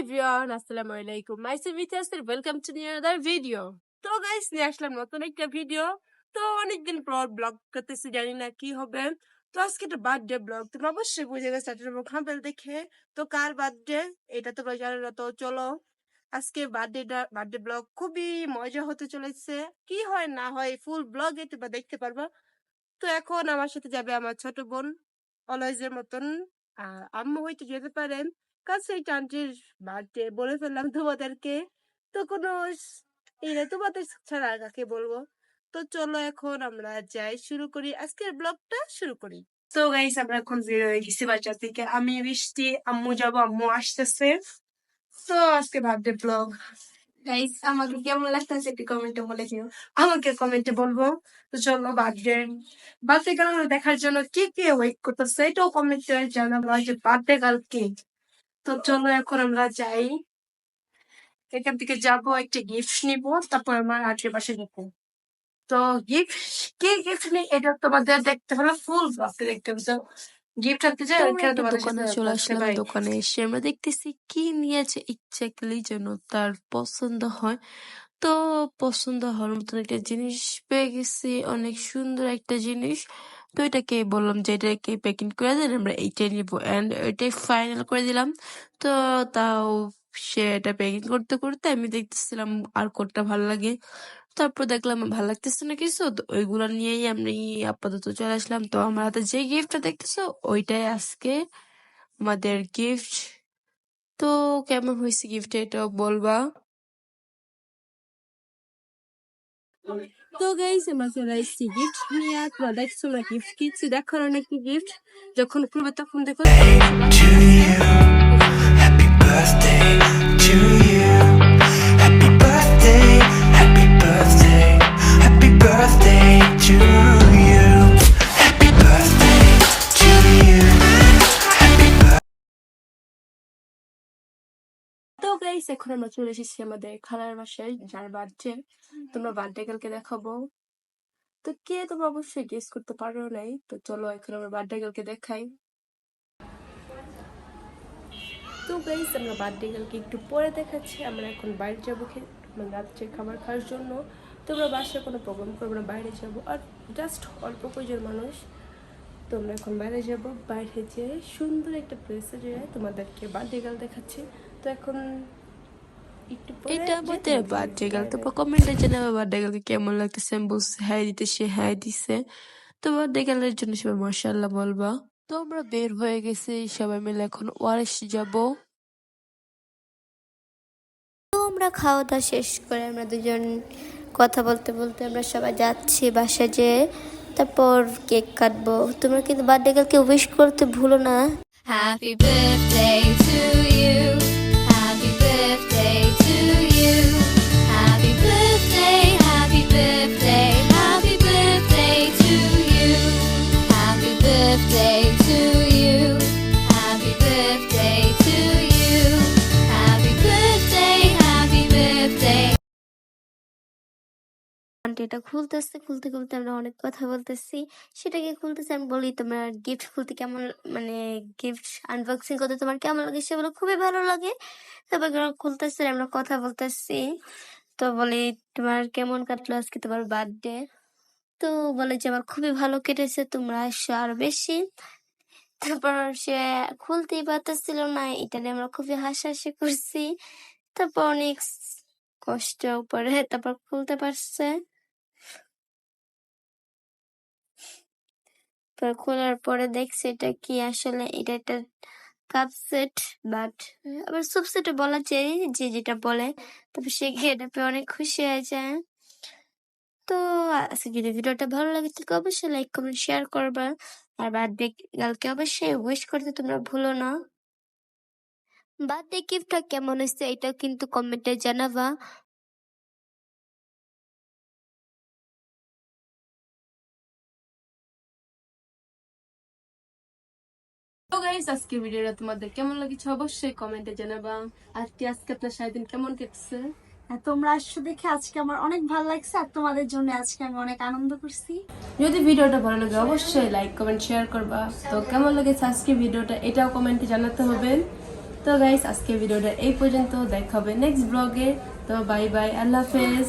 Everyone, আসসালামু আলাইকুম। Myself welcome to new another video. তো গাইস, নিয়ে আসলাম নতুন একটা ভিডিও। তো অনেকদিন পর ব্লগ করতেছি, জানি না কি হবে। তো আজকে একটা বার্থডে ব্লগ তোমরা অবশ্যই বুঝে গেছো একটা খাম্পেল দেখে। তো কার বার্থডে এটা তোমরা জানো তো চলো। আজকে বার্থডেটা বার্থডে ব্লগ খুবই মজা হতে চলেছে। কি হয়, না হয় ফুল ব্লগে তোমরা দেখতে পারবা। তো এখন আমার সাথে যাবে আমার ছোট বোন, অলওয়েজের মতন। আম্মু হয়তো যেতে পারেন। কাছে আন্টির বার্থডে বলে ফেললাম তোমাদেরকে। তো কোনো এই তোমাদের ছাড়া কাকে বলব? তো চলো এখন আমরা যাই, শুরু করি। আজকের ব্লগটা শুরু করি। তো গাইস আমরা এখন বের হয়ে গেছি বাচ্চা থেকে আমি বৃষ্টি, আম্মু যাব, আম্মু আসতেছে। তো আজকে বার্থডে ব্লগ গাইস আমাকে কেমন লাগতেছে একটু কমেন্টে বলে দিও। আমাকে কমেন্টে বলব। তো চলো বার্থডে বার্থডে গার্ল দেখার জন্য কে কে ওয়েট করতেছে, এটাও কমেন্টে জানাব। যে বার্থডে গার্ল কে তো চলো এখন আমরা যাই। এখান থেকে যাব একটা গিফট নিব তারপর আমার আশেপাশে যাব তো গিফট কি গিফট নেই? এটা তোমাদের দেখতে হলে ফুল ব্লগটা দেখতে হবে গিফট আনতে দোকানে চলে আসলাম দোকানে এসে। আমরা দেখতেছি কি নিয়েছে এক্স্যাক্টলি যেন তার পছন্দ হয়। তো পছন্দ হওয়ার মতন একটা জিনিস পেয়ে গেছি অনেক সুন্দর একটা জিনিস। তো এটাকে বললাম যে এটাকে প্যাকিং করে দেন, আমরা এইটাই নিবো। এন্ড এটাই ফাইনাল করে দিলাম। তো তাও সে এটা প্যাকিং করতে করতে আমি দেখতেছিলাম আর কোনটা ভালো লাগে। তারপর দেখলাম ভালো লাগতেছে না কিছু, তো ওইগুলো নিয়েই আমি আপাতত চলে আসলাম। তো আমার হাতে যে গিফটটা দেখতেছো, ওইটাই আজকে আমাদের গিফট তো কেমন হয়েছে গিফট এটাও বলবা? তো গাইস আমরা চলে এসেছি গিফট নিয়ে তোমরা দেখছ না গিফট কিচ্ছু দেখার অনেক গিফট যখন খুলবে তখন দেখো তো গাইস এখন আমরা চলে এসেছি আমাদের খালার বাসায়, যার বার্থডে। তোমরা বার্থডে গার্লকে দেখাবো। তো কে তোমরা অবশ্যই গেস করতে পারো নাই। তো চলো এখন আমরা বার্থডে গার্লকে দেখাই। তো গাইস আমরা বার্থডে গার্লকে একটু পরে দেখাচ্ছি। আমরা এখন বাইরে যাব মানে রাত্রে খাবার খাওয়ার জন্য। তোমরা বাসায় কোনো প্রোগ্রাম করব না, বাইরে যাব। আর জাস্ট অল্প কয়েকজন মানুষ। তোমরা এখন বাইরে যাব। বাইরে যেয়ে সুন্দর একটা প্লেসে যেয়ে তোমাদেরকে বার্থডে গার্ল দেখাচ্ছি। তো এখন এটা আমাদের বার্থডে বাইরে- কমেন্টে জানাবে বার্থডে গার্লকে কেমন লাগতেছে? আমি বলছি হ্যাঁ দিতে সে হ্যাঁ দিছে। তো বার্থডে গার্লের জন্য সবাই মার্শাল্লাহ বলবা। তো আমরা বের হয়ে গেছি সবাই মিলে এখন ওয়ারেস যাব। তো আমরা খাওয়া দাওয়া শেষ করে আমরা দুজন কথা বলতে বলতে আমরা সবাই যাচ্ছি বাসায় যেয়ে। তারপর কেক কাটবো। তোমরা কিন্তু বার্থডে গার্লকে উইশ করতে ভুলো না। To you. Happy say to aunty এটা খুলতেছে, খুলতে খুলতে আমরা অনেক কথা বলতেছি। সেটাকে খুলতেছে, আমি বলি, তোমার গিফট খুলতে কেমন মানে গিফট আনবক্সিং করতে তোমার কেমন লাগে? সেগুলো খুবই ভালো লাগে। তারপর খুলতেছে, আমরা কথা বলতেছি। তো বলি, তোমার কেমন কাটলো আজকে তোমার বার্থডে তো বলে যে, আমার খুবই ভালো কেটেছে, তোমরা আসছো আরও বেশি। তারপর সে খুলতেই পারতেছিল না, এটা নিয়ে আমরা খুবই হাসাহাসি করছি। তারপর অনেক কষ্ট পরে তারপর খুলতে পারছে। খোলার পরে দেখছি এটা কি আসলে, এটা একটা কাপ সেট বাট আবার সুপ সেটও বলা যায়, যে যেটা বলে। তারপর সে এটা পেয়ে অনেক খুশি হয়ে যায়। তো আজকে যদি ভিডিওটা ভালো লাগে, তাহলে অবশ্যই লাইক কমেন্ট শেয়ার করবা। আর বার্থডে গার্লকে অবশ্যই উইশ করতে তোমরা ভুলো না। বার্থডে গিফটটা কেমন হয়েছে, এটাও কিন্তু কমেন্টে জানাবা। তো গাইস আজকে ভিডিওটা তোমাদের কেমন লাগছে অবশ্যই কমেন্টে জানাবা। আর কি আজকে আপনার সারাদিন কেমন কেটেছে? তোমরা আসছো দেখে আজকে আমার অনেক ভালো লাগছে আর তোমাদের জন্য আজকে আমি অনেক আনন্দ করছি। যদি ভিডিওটা ভালো লাগে অবশ্যই লাইক কমেন্ট শেয়ার করবা। তো কেমন লেগেছে আজকে ভিডিওটা এটাও কমেন্টে জানাতে হবে। তো গাইস আজকে ভিডিওটা এই পর্যন্ত দেখা হবে নেক্সট ব্লগে তো বাই বাই আল্লাহ হাফেজ।